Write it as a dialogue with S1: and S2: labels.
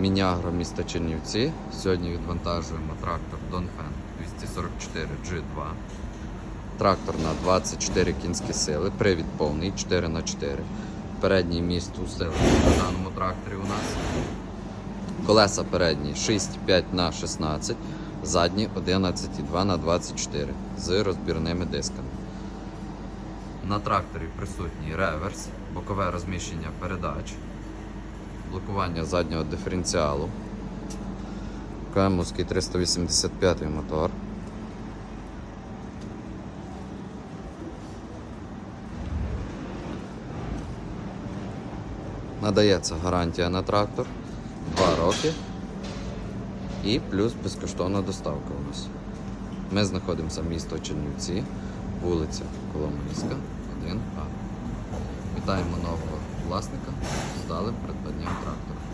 S1: Мінягро міста Чернівці. Сьогодні відвантажуємо трактор Донфен 244 G2. Трактор на 24 кінські сили, привід повний 4 х 4 Передній міст усилений на даному тракторі у нас. Колеса передні 6,5 на 16, задні 11,2 на 24 з розбірними дисками. На тракторі присутній реверс, бокове розміщення передач, блокування заднього диференціалу, Кемовський 385 мотор. Надається гарантія на трактор 2 роки і плюс безкоштовна доставка у нас. Ми знаходимося місто Чернівці, вулиця Коломийська, 1А. Вітаємо нового власника з далим придбанням трактора.